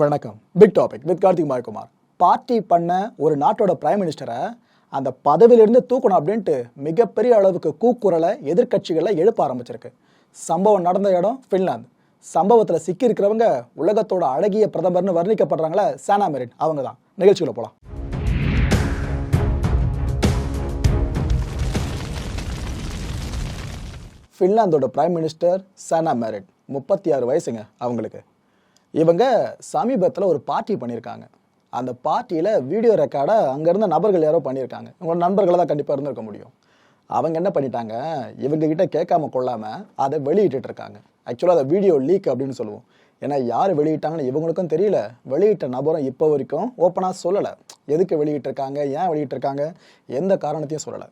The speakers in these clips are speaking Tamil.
வணக்கம். Big topic with Karthik Mayakumar. Party பண்ண ஒரு நாட்டோட பிரைம் மினிஸ்டரை அந்த பதவியிலிருந்து தூக்கணும் அப்படின்ட்டு மிகப்பெரிய அளவுக்கு கூக்குரலை எதிர்க்கட்சிகளை எழுப்ப ஆரம்பிச்சிருக்கு. சம்பவம் நடந்த இடம் ஃபின்லாந்து சம்பவத்தில் சிக்கி இருக்கிறவங்க உலகத்தோட அழகிய பிரதமர்னு வர்ணிக்கப்படுறாங்களே சானா மெரின் அவங்க தான். நிகழ்ச்சியில் போகலாம் ஃபின்லாந்தோட பிரைம் மினிஸ்டர் சானா மேரிட் முப்பத்தி ஆறு வயசுங்க அவங்களுக்கு. இவங்க சமீபத்தில் ஒரு பார்ட்டி பண்ணியிருக்காங்க அந்த பார்ட்டியில் வீடியோ ரெக்கார்டை அங்கேருந்த நபர்கள் யாரோ பண்ணியிருக்காங்க உங்களோட நண்பர்களை தான் கண்டிப்பாக இருந்திருக்க முடியும். அவங்க என்ன பண்ணிட்டாங்க? இவங்க கிட்ட கேட்காம கொள்ளாமல் அதை வெளியிட்டு இருக்காங்க. ஆக்சுவலாக அதை வீடியோ லீக் அப்படின்னு சொல்லுவோம். ஏன்னா யார் வெளியிட்டாங்கன்னு இவங்களுக்கும் தெரியல. வெளியிட்ட நபரும் இப்போ வரைக்கும் ஓப்பனாக சொல்லலை. எதுக்கு வெளியிட்டிருக்காங்க ஏன் வெளியிட்டிருக்காங்க எந்த காரணத்தையும் சொல்லலை.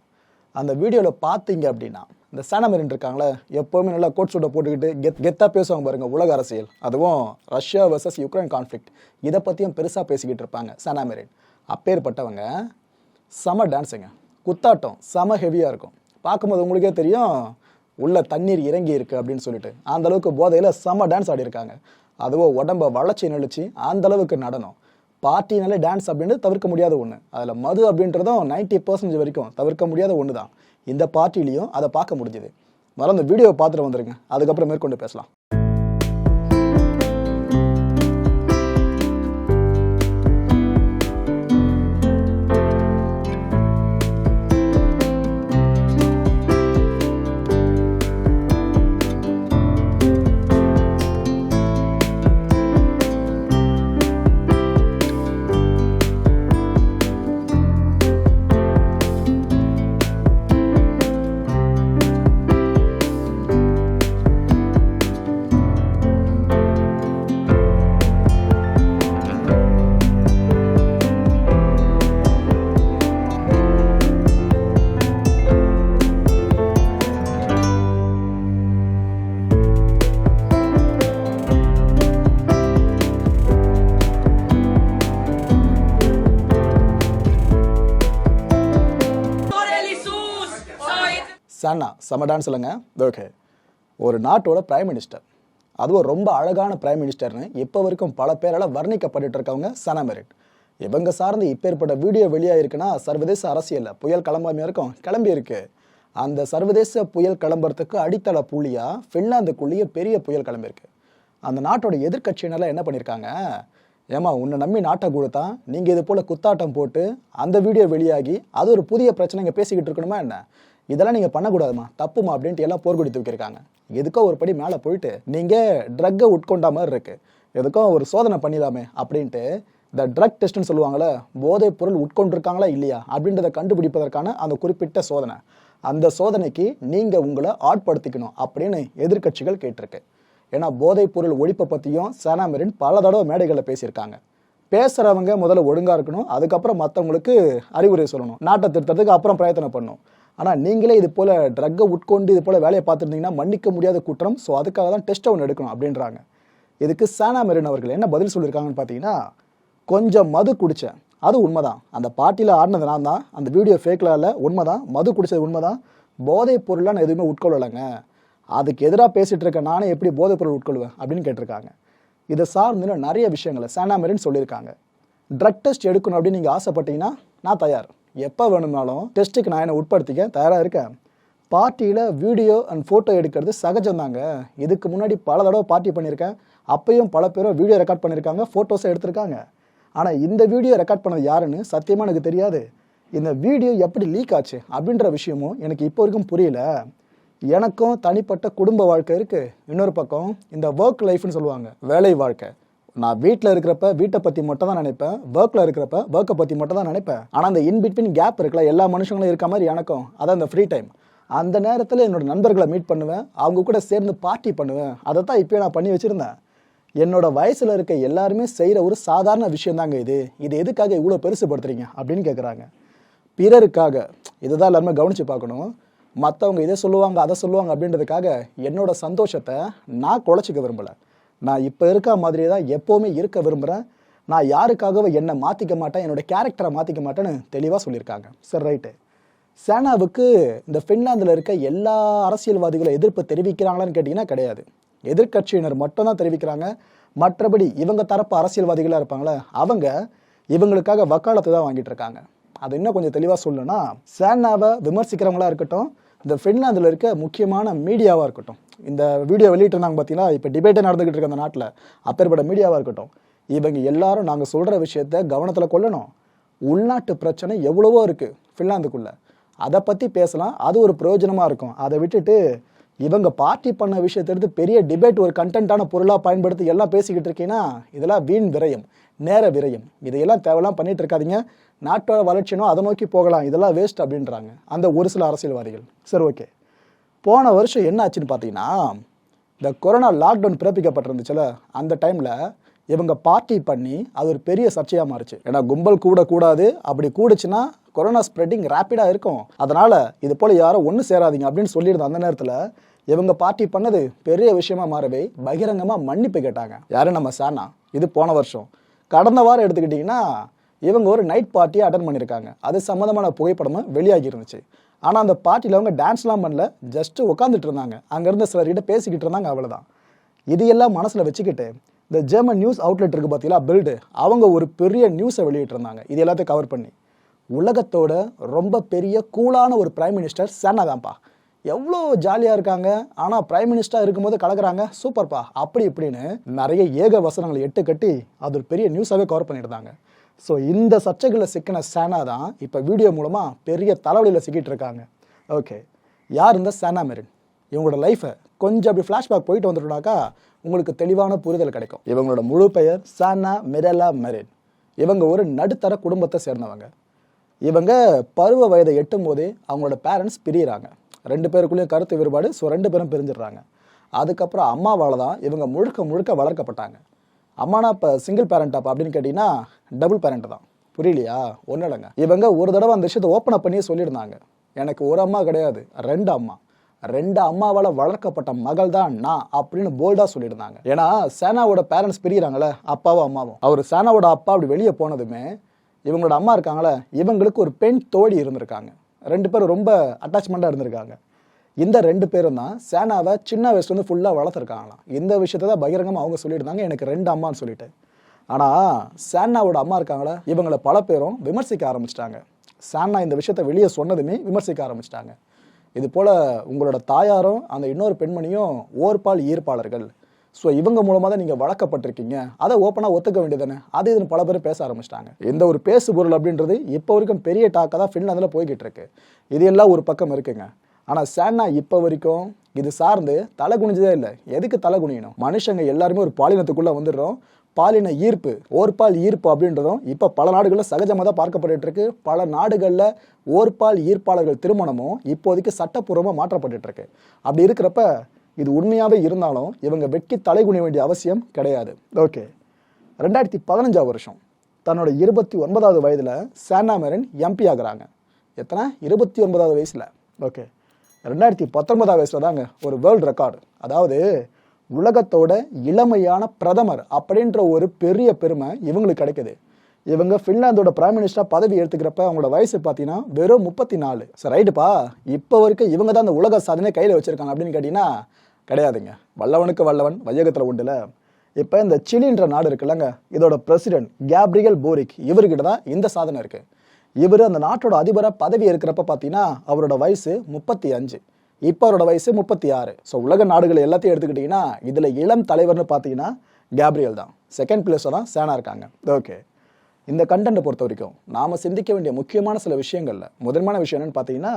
அந்த வீடியோவில் பார்த்தீங்க அப்படின்னா இந்த சேனமெரின் இருக்காங்களே எப்போவுமே நல்லா கோட் சூட்டை போட்டுக்கிட்டு கெத் கெத்தாக பேசுவாங்க பாருங்கள் உலக அரசியல். அதுவும் ரஷ்யா வர்சஸ் யுக்ரைன் கான்ஃப்ளிக்ட் இதை பற்றியும் பெருசாக பேசிக்கிட்டு இருப்பாங்க சேனாமெரின் அப்பேற்பட்டவங்க செம டான்ஸுங்க குத்தாட்டம் செம ஹெவியாக இருக்கும். பார்க்கும்போது உங்களுக்கே தெரியும் உள்ள தண்ணீர் இறங்கி இருக்கு அப்படின்னு சொல்லிட்டு. அந்தளவுக்கு போதையில் செம டான்ஸ் ஆடியிருக்காங்க அதுவும் உடம்ப வளர்ச்சி நெளிச்சு அந்தளவுக்கு நடனம். பார்ட்டினாலே டான்ஸ் அப்படின்றது தவிர்க்க முடியாத ஒன்று அதில் மது அப்படின்றதும் நைன்ட்டி பர்சன்டேஜ் வரைக்கும் தவிர்க்க முடியாத ஒன்று தான் இந்த பார்ட்டிலையும் அதை பார்க்க முடிஞ்சுது. மறந்து வீடியோ வீடியோவை பார்த்துட்டு வந்துருங்க. அதுக்கப்புறம் மேற்கொண்டு பேசலாம். சன்னா செம டான்ஸ் இல்லைங்க. ஓகே ஒரு நாட்டோட பிரைம் மினிஸ்டர் அதுவும் ரொம்ப அழகான பிரைம் மினிஸ்டர்னு இப்போ வரைக்கும் பல பேரால் வர்ணிக்கப்பட்டு இருக்கவங்க சனா மெரிட் இவங்க சார்ந்து இப்பேற்பட்ட வீடியோ வெளியாயிருக்குன்னா சர்வதேச அரசியலில் புயல் கிளம்பாமையாக இருக்கும் கிளம்பி இருக்கு. அந்த சர்வதேச புயல் கிளம்புறதுக்கு அடித்தள புள்ளியாக ஃபின்லாந்துக்குள்ளேயே பெரிய புயல் கிளம்பியிருக்கு. அந்த நாட்டோட எதிர்க்கட்சியினரெல்லாம் என்ன பண்ணியிருக்காங்க? ஏமா உன்னை நம்பி நாட்டை கொடுத்தா நீங்கள் இது போல் குத்தாட்டம் போட்டு அந்த வீடியோ வெளியாகி அது ஒரு புதிய பிரச்சனை இங்கே பேசிக்கிட்டு இருக்கணுமா என்ன? இதெல்லாம் நீங்கள் பண்ணக்கூடாதுமா. தப்புமா அப்படின்ட்டு எல்லாம் போர்க்கொடி தூக்கியிருக்காங்க எதுக்கோ ஒரு படி மேலே போயிட்டு நீங்கள் ட்ரக்கை உட்கொண்ட மாதிரி இருக்குது எதுக்கோ ஒரு சோதனை பண்ணிடலாமே அப்படின்ட்டு இந்த ட்ரக் டெஸ்ட்னு சொல்லுவாங்கள்ல போதைப் பொருள் உட்கொண்டிருக்காங்களா இல்லையா அப்படின்றத கண்டுபிடிப்பதற்கான அந்த குறிப்பிட்ட சோதனை. அந்த சோதனைக்கு நீங்கள் உங்களை ஆட்படுத்திக்கணும் அப்படின்னு எதிர்க்கட்சிகள் கேட்டிருக்கு. ஏன்னா போதைப் பொருள் ஒழிப்பை பற்றியும் சேனாமெரின் பல தடவை மேடைகளில் பேசியிருக்காங்க. பேசுகிறவங்க முதல்ல ஒழுங்காக இருக்கணும் அதுக்கப்புறம் மற்றவங்களுக்கு அறிவுரை சொல்லணும் நாட்டை திருத்தத்துக்கு அப்புறம் பிரயத்தனம் பண்ணணும். ஆனால் நீங்களே இது போல் ட்ரக்கை உட்கொண்டு இது போல் வேலையை பார்த்துருந்தீங்கன்னா மன்னிக்க முடியாத குற்றம். ஸோ அதுக்காக தான் டெஸ்ட் ஒன்று எடுக்கணும் அப்படின்றாங்க. இதுக்கு சேனாமெரின் அவர்கள் என்ன பதில் சொல்லியிருக்காங்கன்னு பார்த்தீங்கன்னா கொஞ்சம் மது குடித்தேன் அது உண்மைதான். அந்த பாட்டியில் ஆடினது நான் தான். அந்த வீடியோ ஃபேக்கில் இல்லை உண்மைதான். மது குடித்தது உண்மைதான். போதைப் பொருளாக நான் எதுவுமே உட்கொள்ளலைங்க. அதுக்கு எதிராக பேசிகிட்டு இருக்க நானே எப்படி போதைப் பொருள் உட்கொள்வேன் அப்படின்னு கேட்டிருக்காங்க. இதை சார்ந்து நிறைய விஷயங்களை சேனாமெரின் சொல்லியிருக்காங்க. ட்ரக் டெஸ்ட் எடுக்கணும் அப்படின்னு நீங்கள் ஆசைப்பட்டீங்கன்னா நான் தயார். எப்போ வேணும்னாலும் டெஸ்ட்டுக்கு நான் என்னை உட்படுத்திக்க? தயாராக இருக்கேன் பார்ட்டியில் வீடியோ அண்ட் ஃபோட்டோ எடுக்கிறது சகஜம் தாங்க இதுக்கு முன்னாடி பல தடவை பார்ட்டி பண்ணியிருக்கேன். அப்பையும் பல பேரும் வீடியோ ரெக்கார்ட் பண்ணியிருக்காங்க ஃபோட்டோஸை எடுத்திருக்காங்க. ஆனால் இந்த வீடியோ ரெக்கார்ட் பண்ணது யாருன்னு சத்தியமாக எனக்கு தெரியாது. இந்த வீடியோ எப்படி லீக் ஆச்சு அப்படின்ற விஷயமும் எனக்கு இப்போ வரைக்கும் புரியல. எனக்கும் தனிப்பட்ட குடும்ப வாழ்க்கை இருக்குது இன்னொரு பக்கம் இந்த ஒர்க் லைஃப்னு சொல்லுவாங்க வேலை வாழ்க்கை. நான் வீட்டில் இருக்கிறப்ப வீட்டை பற்றி மட்டும் தான் நினைப்பேன் ஒர்க்கில் இருக்கிறப்ப ஒர்க்கை பற்றி மட்டும் தான் நினைப்பேன். ஆனால் அந்த இன்பிட்வீன் கேப் இருக்குல்ல எல்லா மனுஷங்களும் இருக்க மாதிரி எனக்கும் அதான் அந்த ஃப்ரீ டைம் அந்த நேரத்தில் என்னோட நண்பர்களை மீட் பண்ணுவேன் அவங்க கூட சேர்ந்து பார்ட்டி பண்ணுவேன். அதை தான் இப்போயே நான் பண்ணி வச்சுருந்தேன். என்னோட வயசில் இருக்க எல்லாருமே செய்கிற ஒரு சாதாரண விஷயந்தாங்க இது. இது எதுக்காக இவ்வளோ பெருசுப்படுத்துறீங்க அப்படின்னு கேட்குறாங்க பிறருக்காக இதுதான் எல்லாருமே கவனித்து பார்க்கணும். மற்றவங்க இதை சொல்லுவாங்க அதை சொல்லுவாங்க அப்படின்றதுக்காக என்னோட சந்தோஷத்தை நான் குலைச்சிக்க விரும்பலை. நான் இப்போ இருக்க மாதிரியே தான் எப்போவுமே இருக்க விரும்புகிறேன் நான் யாருக்காகவும் என்னை மாற்றிக்க மாட்டேன் என்னோட கேரக்டரை மாற்றிக்க மாட்டேன்னு தெளிவாக சொல்லியிருக்காங்க. சரி ரைட்டு சேனாவுக்கு இந்த ஃபின்லாந்தில் இருக்க எல்லா அரசியல்வாதிகளும் எதிர்ப்பு தெரிவிக்கிறாங்களான்னு கேட்டிங்கன்னா கிடையாது. எதிர்க்கட்சியினர் மட்டும் தான் தெரிவிக்கிறாங்க. மற்றபடி இவங்க தரப்பு அரசியல்வாதிகளாக இருப்பாங்களே அவங்க இவங்களுக்காக வக்காலத்தை தான் வாங்கிட்டு இருக்காங்க. அது இன்னும் கொஞ்சம் தெளிவாக சொல்லணும்னா சேனாவை விமர்சிக்கிறவங்களா இருக்கட்டும் இந்த ஃபின்லாந்தில் இருக்க முக்கியமான மீடியாவாக இருக்கட்டும் இந்த வீடியோ வெளியிட்டிருந்தாங்க பார்த்தீங்கன்னா இப்போ டிபேட்டே நடந்துகிட்டு இருக்க அந்த நாட்டில். அப்பேற்பட்ட மீடியாவாக இருக்கட்டும். இவங்க எல்லாரும் நாங்கள் சொல்கிற விஷயத்த கவனத்தில் கொள்ளணும். உள்நாட்டு பிரச்சனை எவ்வளவோ இருக்குது ஃபின்லாந்துக்குள்ளே. அதை பற்றி பேசலாம். அது ஒரு பிரயோஜனமாக இருக்கும். அதை விட்டுட்டு இவங்க பார்ட்டி பண்ண விஷயத்தை எடுத்து பெரிய டிபேட் ஒரு கண்டென்ட்டான பொருளாக பயன்படுத்தி எல்லாம் பேசிக்கிட்டு இருக்கீங்கன்னா இதெல்லாம் வீண் விரயம் நேர விரயம். இதையெல்லாம் தேவையெல்லாம் பண்ணிட்டு இருக்காதீங்க. நாட்டோட வளர்ச்சினோ அதை நோக்கி போகலாம். இதெல்லாம் வேஸ்ட் அப்படின்றாங்க. அந்த ஒரு சில அரசியல்வாதிகள். சரி ஓகே போன வருஷம் என்ன ஆச்சுன்னு பார்த்தீங்கன்னா இந்த கொரோனா லாக்டவுன் பிறப்பிக்கப்பட்டிருந்துச்சுல அந்த டைமில் இவங்க பார்ட்டி பண்ணி அது ஒரு பெரிய சர்ச்சையாக மாறுச்சு. ஏன்னா கும்பல் கூட கூடாது அப்படி கூடுச்சுன்னா கொரோனா ஸ்ப்ரெட்டிங் ரேப்பிடாக இருக்கும். அதனால் இது போல் யாரும் ஒன்று சேராதீங்க அப்படின்னு சொல்லியிருந்த அந்த நேரத்தில் இவங்க பார்ட்டி பண்ணது பெரிய விஷயமா மாறவே பகிரங்கமாக மன்னிப்பு கேட்டாங்க. யாரும் நம்ம சேனா இது போன வருஷம். கடந்த வாரம் எடுத்துக்கிட்டிங்கன்னா இவங்க ஒரு நைட் பார்ட்டியை அட்டன் பண்ணியிருக்காங்க. அது சம்மந்தமான புகைப்படமும் வெளியாகி இருந்துச்சு. ஆனால் அந்த பார்ட்டியில் அவங்க டான்ஸ்லாம் பண்ணல. ஜஸ்ட் உட்காந்துட்டு இருந்தாங்க. அங்கேருந்து சிலர்கிட்ட பேசிக்கிட்டு இருந்தாங்க அவ்வளோதான் இது எல்லாம் மனசில் வச்சுக்கிட்டு இந்த ஜெர்மன் நியூஸ் அவுட்லெட் இருக்குது பார்த்தீங்களா பில்டு அவங்க ஒரு பெரிய நியூஸை வெளியிட்டிருந்தாங்க இது எல்லாத்தையும் கவர் பண்ணி. உலகத்தோட ரொம்ப பெரிய கூலான ஒரு பிரைம் மினிஸ்டர் சேனா தான்ப்பா எவ்வளோ ஜாலியாக இருக்காங்க. ஆனால் பிரைம் மினிஸ்டராக இருக்கும்போது கலக்குறாங்க. சூப்பர்ப்பா அப்படி இப்படின்னு நிறைய ஏக வசனங்களை எட்டு கட்டி அது ஒரு பெரிய நியூஸாகவே கவர் பண்ணியிருந்தாங்க. ஸோ இந்த சர்ச்சைகளில் சிக்கின சேனா தான் இப்போ வீடியோ மூலமாக பெரிய தலைவலியில் சிக்கிட்டு இருக்காங்க. ஓகே யார் இந்த சேனா மெரின்? இவங்களோட லைஃப்பை கொஞ்சம் அப்படி ஃப்ளாஷ்பேக் போயிட்டு வந்துட்டோம்னாக்கா உங்களுக்கு தெளிவான புரிதல் கிடைக்கும். இவங்களோட முழு பெயர் சானா மெரெலா மெரின். இவங்க ஒரு நடுத்தர குடும்பத்தை சேர்ந்தவங்க. இவங்க பருவ வயதை எட்டும் போதே அவங்களோட பேரண்ட்ஸ் பிரியிறாங்க. ரெண்டு பேருக்குள்ளேயும் கருத்து வேறுபாடு ஸோ ரெண்டு பேரும் பிரிஞ்சிடுறாங்க. அதுக்கப்புறம் அம்மாவால் தான் இவங்க முழுக்க முழுக்க வளர்க்கப்பட்டாங்க. அம்மானா இப்போ சிங்கிள் பேரண்டாப்பா அப்படின்னு கேட்டிங்கன்னா டபுள் பேரண்ட் தான். புரியலையா? ஒன்றும் இல்லைங்க. இவங்க ஒரு தடவை அந்த விஷயத்தை ஓப்பன் பண்ணியே சொல்லியிருந்தாங்க. எனக்கு ஒரு அம்மா கிடையாது ரெண்டு அம்மா. ரெண்டு அம்மாவால் வளர்க்கப்பட்ட மகள் தான் நான் அப்படின்னு போல்டாக சொல்லியிருந்தாங்க. ஏன்னா சேனாவோட பேரண்ட்ஸ் பிரிகிறாங்களே அப்பாவும் அம்மாவும். அவர் சேனாவோட அப்பா அப்படி வெளியே போனதுமே இவங்களோட அம்மா இருக்காங்களே இவங்களுக்கு ஒரு பெண் தோழி இருந்திருக்காங்க. ரெண்டு பேரும் ரொம்ப அட்டாச்மெண்ட்டாக இருந்திருக்காங்க. இந்த ரெண்டு பேரும் தான் சேனாவை சின்ன வயசுலேருந்து ஃபுல்லாக வளர்த்துருக்காங்களாம். இந்த விஷயத்தை தான் பகிரங்கமாக அவங்க சொல்லியிருந்தாங்க. எனக்கு ரெண்டு அம்மான்னு சொல்லிட்டு. ஆனால் சேனாவோட அம்மா இருக்காங்களே இவங்களை பல பேரும் விமர்சிக்க ஆரம்பிச்சிட்டாங்க. சேனா இந்த விஷயத்தை வெளியே சொன்னதுமே விமர்சிக்க ஆரம்பிச்சிட்டாங்க. இது போல் உங்களோட தாயாரும் அந்த இன்னொரு பெண்மணியும் ஓர்பால் ஈர்ப்பாளர்கள். ஸோ இவங்க மூலமாக தான் நீங்கள் வளர்க்கப்பட்டிருக்கீங்க. அதை ஓப்பனாக ஒத்துக்க வேண்டியதானே அது இதுன்னு பல பேர் பேச ஆரம்பிச்சிட்டாங்க. இந்த ஒரு பேசு பொருள் அப்படின்றது இப்போ வரைக்கும் பெரிய டாக்காக தான் ஃபின்லாந்தில் போய்கிட்டு இருக்கு. இது எல்லாம் ஒரு பக்கம் இருக்குங்க. ஆனால் சேன்னா இப்போ வரைக்கும் இது சார்ந்து தலை குனிஞ்சதே இல்லை. எதுக்கு தலை குனியணும்? மனுஷங்க எல்லாருமே ஒரு பாலினத்துக்குள்ளே வந்துடுறோம். பாலின ஈர்ப்பு ஓர்பால் ஈர்ப்பு அப்படின்றதும் இப்போ பல நாடுகளில் சகஜமாக தான் பார்க்கப்பட்டு இருக்கு பல நாடுகளில் ஓர்பால் ஈர்ப்பாளர்கள் திருமணமும் இப்போதைக்கு சட்டப்பூர்வமாக மாற்றப்பட்டு இருக்கு அப்படி இருக்கிறப்ப இது உண்மையாகவே இருந்தாலும் இவங்க வெட்கி தலை குனிய வேண்டிய அவசியம் கிடையாது. ஓகே. ரெண்டாயிரத்தி பதினஞ்சாவது வருஷம். தன்னோட இருபத்தி ஒன்பதாவது வயதில் சேனா மேரன் எம்பி ஆகுறாங்க. எத்தனை? இருபத்தி ஒன்பதாவது வயசில். ஓகே. ரெண்டாயிரத்தி பத்தொன்பதாவது வயசில் தாங்க ஒரு வேர்ல்டு ரெக்கார்டு அதாவது உலகத்தோட இளமையான பிரதமர் அப்படின்ற ஒரு பெரிய பெருமை இவங்களுக்கு கிடைக்குது. இவங்க ஃபின்லாந்தோட பிரைம் மினிஸ்டராக பதவி எடுத்துக்கிறப்ப அவங்களோட வயசு பார்த்தீங்கன்னா வெறும் முப்பத்தி நாலு. சரி ரைட்டுப்பா இப்போ வரைக்கும் இவங்க தான் அந்த உலக சாதனை கையில் வச்சுருக்காங்க அப்படின்னு கேட்டிங்கன்னா கிடையாதுங்க. வல்லவனுக்கு வல்லவன் வையகத்தில் உண்டுல. இப்போ இந்த சிலின்ற நாடு இருக்குல்லங்க இதோட பிரசிடென்ட் கேப்ரியல் போரிக் இவர்கிட்ட தான் இந்த சாதனை இருக்குது இவர் அந்த நாட்டோட அதிபராக பதவி இருக்கிறப்ப பார்த்தீங்கன்னா அவரோட வயசு முப்பத்தி அஞ்சு. இப்போ அவரோட வயசு முப்பத்தி ஆறு. ஸோ உலக நாடுகள் எல்லாத்தையும் எடுத்துக்கிட்டிங்கன்னா இதில் இளம் தலைவர்னு பார்த்தீங்கன்னா கேப்ரியல் தான். செகண்ட் பிளேஸில் தான் சேனா இருக்காங்க. ஓகே இந்த கண்டென்ட்டை பொறுத்த வரைக்கும் நாம் சிந்திக்க வேண்டிய முக்கியமான சில விஷயங்களில் முதன்மையான விஷயம் என்னன்னு பார்த்தீங்கன்னா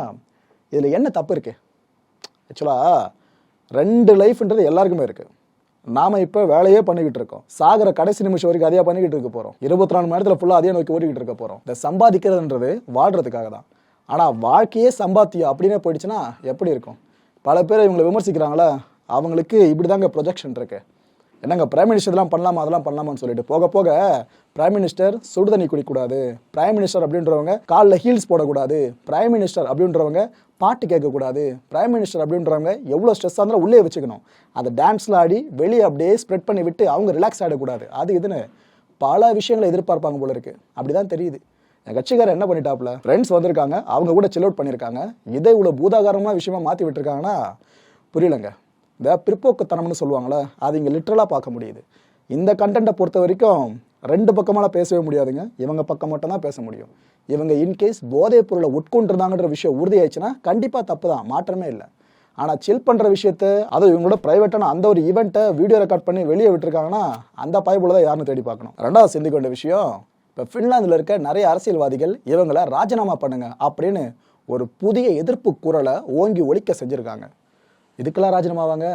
இதில் என்ன தப்பு இருக்கு? ஆக்சுவலாக ரெண்டு லைஃப்ன்றது எல்லாருக்குமே இருக்குது நாம இப்போ வேலையே பண்ணிக்கிட்டு இருக்கோம். சாகிற கடைசி நிமிஷம் வரைக்கும் அதையா பண்ணிக்கிட்டு இருக்க போகிறோம் இருபத்தி நாலு மணி நேரத்தில் ஃபுல்லாக அதே நோக்கி ஓடிக்கிட்டு இருக்க போகிறோம் இந்த சம்பாதிக்கிறதுன்றது வாழ்றதுக்காக தான். ஆனால் வாழ்க்கையே சம்பாத்தியம் அப்படின்னே போயிடுச்சுன்னா எப்படி இருக்கும்? பல பேர் இவங்களை விமர்சிக்கிறாங்களா? அவங்களுக்கு இப்படிதாங்க ப்ரொஜெக்ஷன் இருக்கு. என்னங்க பிரைம் மினிஸ்டர் இதெல்லாம் பண்ணலாமா அதெல்லாம் பண்ணலாமான்னு சொல்லிட்டு போக போக பிரைம் மினிஸ்டர் சுடுதண்ணி குடிக்கக்கூடாது. பிரைம் மினிஸ்டர் அப்படின்றவங்க காலில் ஹீல்ஸ் போடக்கூடாது. பிரைம் மினிஸ்டர் அப்படின்றவங்க பாட்டு கேட்கக்கூடாது. பிரைம் மினிஸ்டர் அப்படின்றவங்க எவ்வளோ ஸ்ட்ரெஸ்ஸாக இருந்தாலும் உள்ளே வச்சுக்கணும். அதை டான்ஸில் ஆடி வெளியே அப்படியே ஸ்ப்ரெட் பண்ணி விட்டு அவங்க ரிலாக்ஸ் ஆகிடக்கூடாது அது இதுன்னு பல விஷயங்களை எதிர்பார்ப்பாங்க போல இருக்கு. அப்படிதான் தெரியுது. என் கட்சிக்காரர் என்ன பண்ணிட்டாப்ல ஃப்ரெண்ட்ஸ் வந்திருக்காங்க அவங்க கூட சில் அவுட் பண்ணியிருக்காங்க இதை இவ்வளோ பூதாகாரமான விஷயமா மாற்றி விட்டுருக்காங்கன்னா புரியலங்க. இந்த பிற்போக்குத்தனம்னு சொல்லுவாங்களே அது இங்கே லிட்ரலாக பார்க்க முடியுது. இந்த கண்டென்ட்டை பொறுத்த வரைக்கும் ரெண்டு பக்கமெல்லாம் பேசவே முடியாதுங்க. இவங்க பக்கம் மட்டும் தான் பேச முடியும். இவங்க இன்கேஸ் போதைப் பொருளை உட்கொண்டிருந்தாங்கன்ற விஷயம் உறுதியாயிடுச்சுன்னா கண்டிப்பாக தப்பு தான் மாற்றமே இல்லை. ஆனால் சில் பண்ணுற விஷயத்த அதுவும் இவங்களோட ப்ரைவேட்டான அந்த ஒரு ஈவெண்ட்டை வீடியோ ரெக்கார்ட் பண்ணி வெளியே விட்டுருக்காங்கன்னா அந்த பாய்புல தான் யாருன்னு தேடி பார்க்கணும். ரெண்டாவது சிந்திக்க வேண்டிய விஷயம் இப்போ ஃபின்லாந்தில் இருக்க நிறைய அரசியல்வாதிகள் இவங்களை ராஜினாமா பண்ணுங்க அப்படின்னு ஒரு புதிய எதிர்ப்பு குரலை ஓங்கி ஒழிக்க செஞ்சுருக்காங்க. இதுக்கெல்லாம் ராஜினாமாவாங்க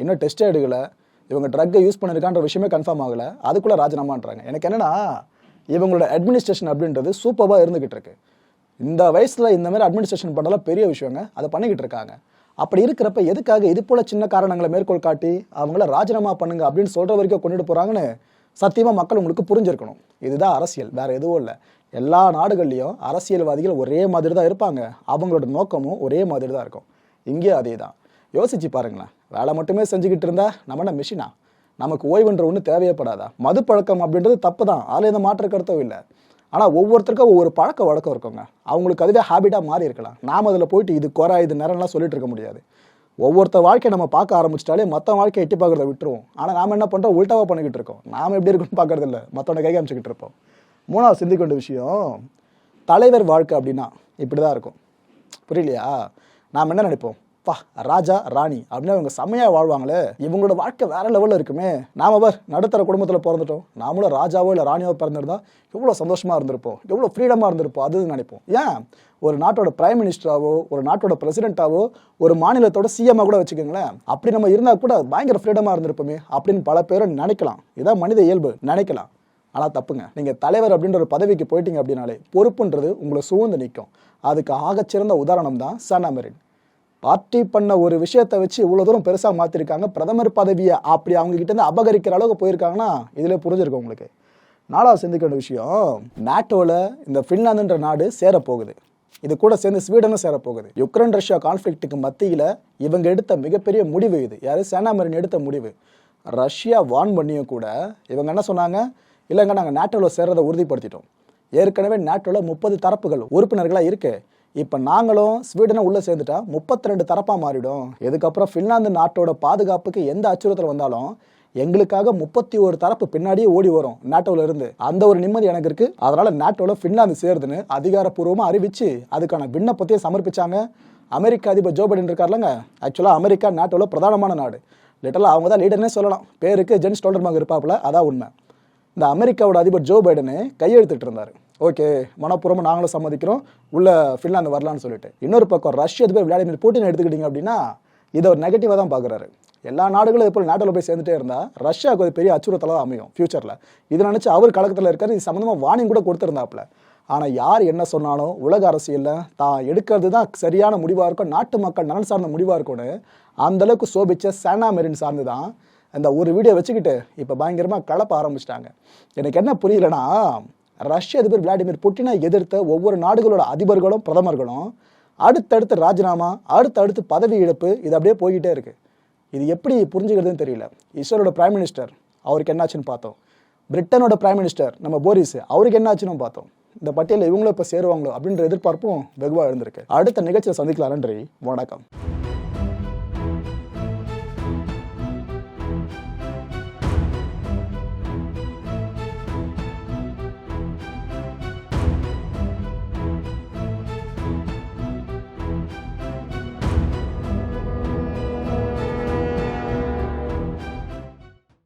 இன்னும் டெஸ்ட்டே எடுக்கலை. இவங்க ட்ரக்கை யூஸ் பண்ணிருக்கான்ற விஷயமே கன்ஃபார்ம் ஆகலை. அதுக்குள்ளே ராஜினாமான்றாங்க. எனக்கு என்னென்னா இவங்களோட அட்மினிஸ்ட்ரேஷன் அப்படின்றது சூப்பராக இருந்துக்கிட்டு இருக்கு. இந்த வயசில் இந்த மாதிரி அட்மினிஸ்ட்ரேஷன் பண்ணலாம் பெரிய விஷயங்க. அதை பண்ணிக்கிட்டு இருக்காங்க. அப்படி இருக்கிறப்ப எதுக்காக இது போல சின்ன காரணங்களை மேற்கோள் காட்டி அவங்கள ராஜினாமா பண்ணுங்க அப்படின்னு சொல்கிற வரைக்கும் கொண்டுட்டு போகிறாங்கன்னு சத்தியமாக மக்கள் உங்களுக்கு புரிஞ்சிருக்கணும். இதுதான் அரசியல். வேறு எதுவும் இல்லை. எல்லா நாடுகள்லேயும் அரசியல்வாதிகள் ஒரே மாதிரி தான் இருப்பாங்க. அவங்களோட நோக்கமும் ஒரே மாதிரி தான் இருக்கும். இங்கேயும் அதே தான் யோசிச்சு பாருங்களேன் வேலை மட்டுமே செஞ்சுக்கிட்டு இருந்தா நம்ம என்ன மிஷினா நமக்கு ஓய்வுன்ற ஒன்று தேவையப்படாதா? மது பழக்கம் அப்படின்றது தப்பு தான் அதில் எந்த மாற்று கருத்தும் இல்லை. ஆனால் ஒவ்வொருத்தருக்கும் ஒவ்வொரு பழக்க வழக்கம் இருக்குங்க. அவங்களுக்கு அதுவே ஹேபிட்டாக மாறி இருக்கலாம். நாம் அதில் போயிட்டு இது குறை இது நேரம்லாம் சொல்லிட்டு இருக்க முடியாது. ஒவ்வொருத்தர் வாழ்க்கையை நம்ம பார்க்க ஆரம்பிச்சிட்டாலே மற்ற வாழ்க்கையை எட்டி பார்க்கறத விட்டுருவோம். ஆனால் நாம் என்ன பண்ணுறோம் உள்டாவாக பண்ணிக்கிட்டு இருக்கோம். நாம் எப்படி இருக்குன்னு பார்க்கறதில்ல மற்றவனை கை காமிச்சிக்கிட்டு இருப்போம். மூணாவது சிந்திக்க வேண்டிய விஷயம் தலைவர் வாழ்க்கை அப்படின்னா இப்படி தான் இருக்கும். புரியலையா? நாம் என்ன நினைப்போம்? அப்பா ராஜா ராணி அப்படின்னு அவங்க செம்மையாக வாழ்வாங்களே. இவங்களோட வாழ்க்கை வேற லெவலில் இருக்குமே. நாம பார் நடுத்தர குடும்பத்தில் பிறந்துட்டோம். நாமளும் ராஜாவோ இல்லை ராணியோ பிறந்திருந்தா எவ்வளோ சந்தோஷமாக இருந்திருப்போம். எவ்வளோ ஃப்ரீடமாக இருந்திருப்போம் அது நினைப்போம். ஏன்? ஒரு நாட்டோட பிரைம் மினிஸ்டராகவோ ஒரு நாட்டோட பிரசிடென்ட்டாவோ ஒரு மாநிலத்தோட சிஎம்மாக கூட வச்சுக்கோங்களேன். அப்படி நம்ம இருந்தால் கூட பயங்கர ஃப்ரீடமாக இருந்திருப்போமே அப்படின்னு பல பேரும் நினைக்கலாம். இதான் மனித இயல்பு நினைக்கலாம். ஆனால் தப்புங்க. நீங்கள் தலைவர் அப்படின்ற ஒரு பதவிக்கு போயிட்டீங்க அப்படின்னாலே பொறுப்புன்றது உங்களை சூழ்ந்து நிற்கும். அதுக்கு ஆகச்சிறந்த உதாரணம் தான் சனா மெரின் பார்ட்டி பண்ண ஒரு விஷயத்தை வச்சு இவ்வளோ தூரம் பெருசாக மாற்றிருக்காங்க பிரதமர் பதவியை அப்படி அவங்ககிட்ட இருந்து அபகரிக்கிற அளவுக்கு போயிருக்காங்கன்னா இதில் புரிஞ்சிருக்கும் உங்களுக்கு. நாலாவது சிந்திக்க வேண்டிய விஷயம் நாட்டோவில் இந்த ஃபின்லாந்துன்ற நாடு சேரப்போகுது. இது கூட சேர்ந்து ஸ்வீடனும் சேரப்போகுது. யுக்ரைன் ரஷ்யா கான்ஃப்ளிக்ட்டுக்கு மத்தியில் இவங்க எடுத்த மிகப்பெரிய முடிவு இது. யார்? சேனாமரின் எடுத்த முடிவு. ரஷ்யா வான் பண்ணியும் கூட இவங்க என்ன சொன்னாங்க? இல்லைங்க நாங்கள் நாட்டோவில் சேர்றதை உறுதிப்படுத்திட்டோம். ஏற்கனவே நாட்டோவில் முப்பது தரப்புகள் உறுப்பினர்களாக இருக்குது இப்போ நாங்களும் ஸ்வீடனை உள்ளே சேர்ந்துட்டா முப்பத்தி ரெண்டு தரப்பாக மாறிடும். இதுக்கப்புறம் ஃபின்லாந்து நாட்டோட பாதுகாப்புக்கு எந்த அச்சுறுத்தல் வந்தாலும் எங்களுக்காக முப்பத்தி ஒரு தரப்பு பின்னாடியே ஓடி வரும் நாட்டோல இருந்து. அந்த ஒரு நிம்மதி எனக்கு இருக்கு. அதனால நாட்டோல ஃபின்லாந்து சேருதுன்னு அதிகாரப்பூர்வமாக அறிவிச்சு அதுக்கான விண்ணப்பத்தையே சமர்ப்பிச்சாங்க. அமெரிக்க அதிபர் ஜோ பைடன் இருக்கார்லங்க. ஆக்சுவலாக அமெரிக்கா நாட்டோல பிரதானமான நாடு. லிட்டலாக அவங்க தான் லீடர்னே சொல்லலாம். பேருக்கு ஜென் ஸ்டோல்டர்மாங்க இருப்பாப்புல அதான் உண்மை. இந்த அமெரிக்காவோட அதிபர் ஜோ பைடனு கையெழுத்திட்டு இருந்தார். ஓகே மனப்பூர்வமாக நாங்களும் சம்மதிக்கிறோம். உள்ள ஃபின்லாந்து வரலான்னு சொல்லிட்டு. இன்னொரு பக்கம் ரஷ்ய அதிபர் விளாடிமிர் புட்டின் எடுத்துக்கிட்டீங்க அப்படின்னா இதை ஒரு நெகட்டிவாக தான் பார்க்குறாரு. எல்லா நாடுகளும் இது நாட்டில் போய் சேர்ந்துட்டே இருந்தால் ரஷ்யாவுக்கு ஒரு பெரிய அச்சுறுத்தலாக அமையும் ஃபியூச்சரில் இதை நினச்சி அவர் கழகத்தில் இருக்கார் இது சம்மந்தமாக வார்னிங் கூட கொடுத்துருந்தாப்புல. ஆனால் யார் என்ன சொன்னாலும் உலக அரசியலில் தான் எடுக்கிறது தான் சரியான முடிவாக இருக்கும் நாட்டு மக்கள் நலன் சார்ந்த முடிவாக இருக்கும்னு அந்தளவுக்கு சோபிச்ச சேனா மெரின் சார்ந்து தான் இந்த ஒரு வீடியோ வச்சுக்கிட்டு இப்போ பயங்கரமாக கலப்ப ஆரம்பிச்சிட்டாங்க. எனக்கு என்ன புரியலன்னா ரஷ்ய அதிபர் விளாடிமிர் புட்டினை எதிர்த்த ஒவ்வொரு நாடுகளோட அதிபர்களும் பிரதமர்களும் அடுத்தடுத்து ராஜினாமா அடுத்தடுத்து பதவி இழப்பு இது அப்படியே போய்கிட்டே இருக்கு. இது எப்படி புரிஞ்சுக்கிறதுன்னு தெரியல. இஸ்ரேலோட பிரைம் மினிஸ்டர் அவருக்கு என்னாச்சுன்னு பார்த்தோம். பிரிட்டனோட பிரைம் மினிஸ்டர் நம்ம போரிஸ் அவருக்கு என்னாச்சுன்னு பார்த்தோம். இந்த பட்டியலில் இவங்களும் இப்போ சேருவாங்களோ அப்படின்ற எதிர்பார்ப்பும் வெகுவாக இருந்திருக்கு. அடுத்த நிகழ்ச்சியில் சந்திக்கலாம் நன்றி வணக்கம்.